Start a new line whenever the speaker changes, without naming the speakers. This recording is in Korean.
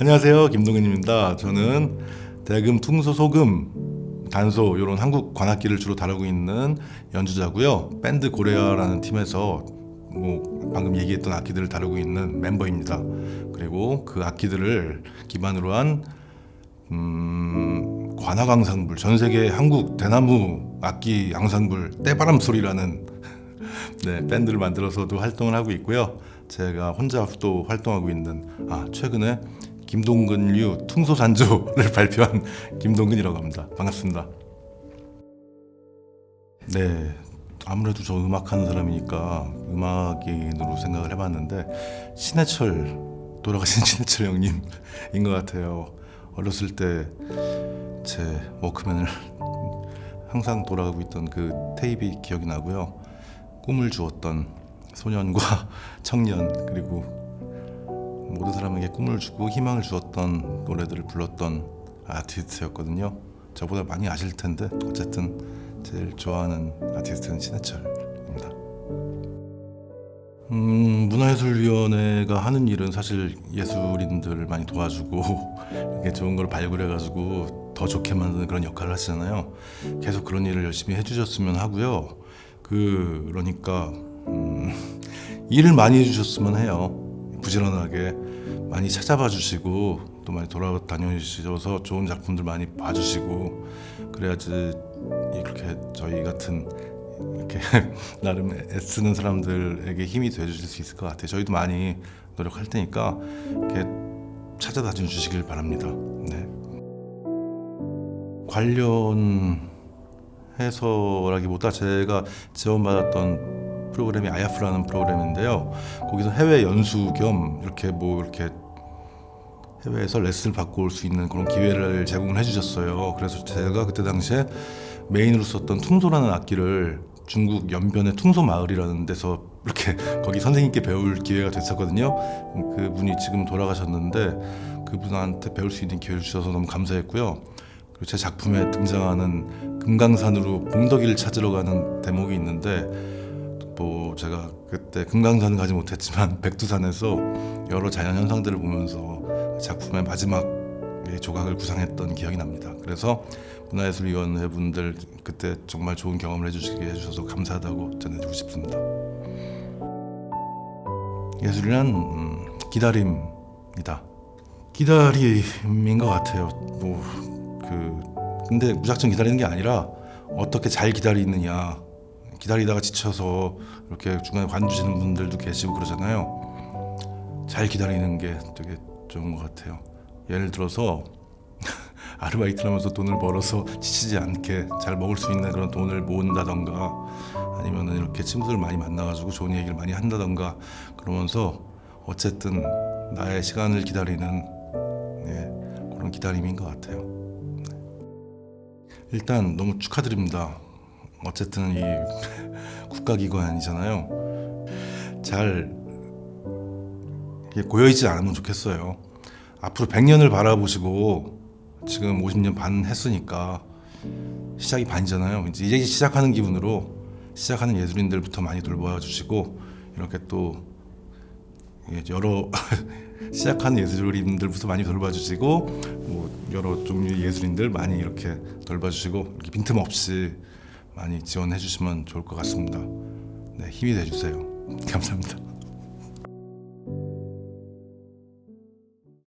안녕하세요 김동현입니다. 저는 대금, 퉁소, 소금, 단소 이런 한국 관악기를 주로 다루고 있는 연주자고요. 밴드 고레아라는 팀에서 뭐 방금 얘기했던 악기들을 다루고 있는 멤버입니다. 그리고 그 악기들을 기반으로 한 음, 관악 앙상블 전 세계 한국 대나무 악기 앙상블 때바람 소리라는 네, 밴드를 만들어서도 활동을 하고 있고요. 제가 혼자 또 활동하고 있는 아 최근에 김동근류 퉁소산조를 발표한 김동근이라고 합니다. 반갑습니다. 네, 아무래도 저 음악하는 사람이니까 음악인으로 생각을 해봤는데 신해철 돌아가신 신해철 형님인 것 같아요. 어렸을 때 제 워크맨을 항상 돌아가고 있던 그 테이프 기억이 나고요. 꿈을 주었던 소년과 청년 그리고 모든 사람에게 꿈을 주고 희망을 주었던 노래들을 불렀던 아티스트였거든요. 저보다 많이 아실 텐데 어쨌든 제일 좋아하는 아티스트는 신해철입니다. 음, 문화예술위원회가 하는 일은 사실 예술인들을 많이 도와주고 이렇게 좋은 걸 발굴해가지고 더 좋게 만드는 그런 역할을 하시잖아요. 계속 그런 일을 열심히 해주셨으면 하고요. 그 그러니까 음, 일을 많이 해주셨으면 해요. 부지런하게 많이 찾아봐 주시고 또 많이 돌아다녀 주셔서 좋은 작품들 많이 봐주시고 그래야지 이렇게 저희 같은 이렇게 나름 애쓰는 사람들에게 힘이 돼주실 수 있을 것 같아요. 저희도 많이 노력할 테니까 이렇게 찾아다녀 주시길 바랍니다. 네. 관련해서라기보다 제가 지원받았던 프로그램이 아야프라는 프로그램인데요. 거기서 해외 연수 겸 이렇게 뭐 이렇게 해외에서 레슨을 받고 올 수 있는 그런 기회를 제공을 해주셨어요. 그래서 제가 그때 당시에 메인으로 썼던 퉁소라는 악기를 중국 연변의 퉁소 마을이라는 데서 이렇게 거기 선생님께 배울 기회가 됐었거든요. 그 분이 지금 돌아가셨는데 그분한테 배울 수 있는 기회를 주셔서 너무 감사했고요. 그리고 제 작품에 등장하는 금강산으로 봉덕이를 찾으러 가는 대목이 있는데 뭐 제가 그때 금강산은 가지 못했지만 백두산에서 여러 자연 현상들을 보면서 작품의 마지막 조각을 구상했던 기억이 납니다. 그래서 문화예술위원회 분들 그때 정말 좋은 경험을 해주시게 해주셔서 감사하다고 전해주고 싶습니다. 예술이란 음, 기다림이다. 기다림인 것 같아요. 뭐 그 근데 무작정 기다리는 게 아니라 어떻게 잘 기다리느냐. 기다리다가 지쳐서 이렇게 중간에 관두시는 분들도 계시고 그러잖아요. 잘 기다리는 게 되게 좋은 것 같아요. 예를 들어서 아르바이트를 하면서 돈을 벌어서 지치지 않게 잘 먹을 수 있는 그런 돈을 모은다던가 아니면 이렇게 친구들 많이 만나가지고 좋은 얘기를 많이 한다던가 그러면서 어쨌든 나의 시간을 기다리는 예, 그런 기다림인 것 같아요. 네. 일단 너무 축하드립니다. 어쨌든 이 국가기관이잖아요. 잘 고여있지 않으면 좋겠어요. 앞으로 100년을 바라보시고 지금 50년 반 했으니까 시작이 반이잖아요. 이제 이제 시작하는 기분으로 시작하는 예술인들부터 많이 돌봐 주시고 이렇게 또 예, 여러 시작하는 예술인들부터 많이 돌봐 주시고 뭐 여러 종류의 예술인들 많이 이렇게 돌봐 주시고 이렇게 빈틈 없이 많이 지원해 주시면 좋을 것 같습니다. 네, 힘이 돼 주세요. 감사합니다.